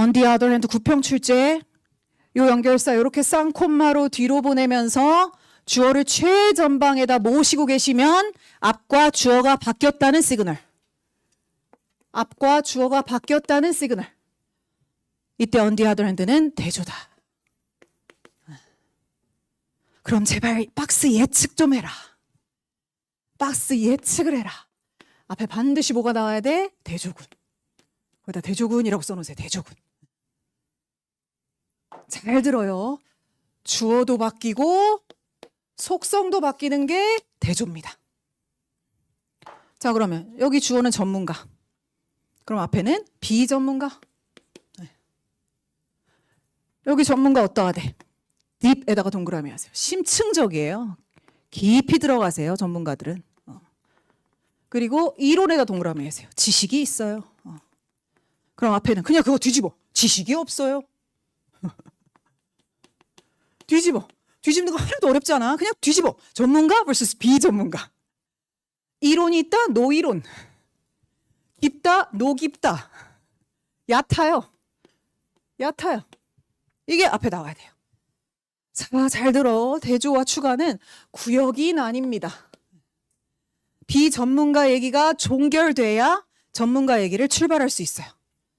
on the other hand 구평 출제 요 연결사 이렇게 쌍콤마로 뒤로 보내면서 주어를 최전방에다 모시고 계시면 앞과 주어가 바뀌었다는 시그널. 앞과 주어가 바뀌었다는 시그널. 이때 on the other hand는 대조다. 그럼 제발 박스 예측 좀 해라. 박스 예측을 해라. 앞에 반드시 뭐가 나와야 돼? 대조군. 거기다 대조군이라고 써놓으세요. 대조군. 잘 들어요. 주어도 바뀌고 속성도 바뀌는 게 대조입니다. 자, 그러면 여기 주어는 전문가. 그럼 앞에는 비전문가. 네. 여기 전문가 어떠가 돼? 딥에다가 동그라미 하세요. 심층적이에요. 깊이 들어가세요, 전문가들은. 어. 그리고 이론에다 동그라미 하세요. 지식이 있어요. 어. 그럼 앞에는 그냥 그거 뒤집어. 지식이 없어요. 뒤집어. 뒤집는 거 하나도 어렵지 않아. 그냥 뒤집어. 전문가 vs 비전문가. 이론이 있다, 노이론. 깊다, 노깊다. 얕아요. 얕아요. 이게 앞에 나와야 돼요. 자, 잘 들어. 대조와 추가는 구역이 나뉩니다. 비전문가 얘기가 종결돼야 전문가 얘기를 출발할 수 있어요.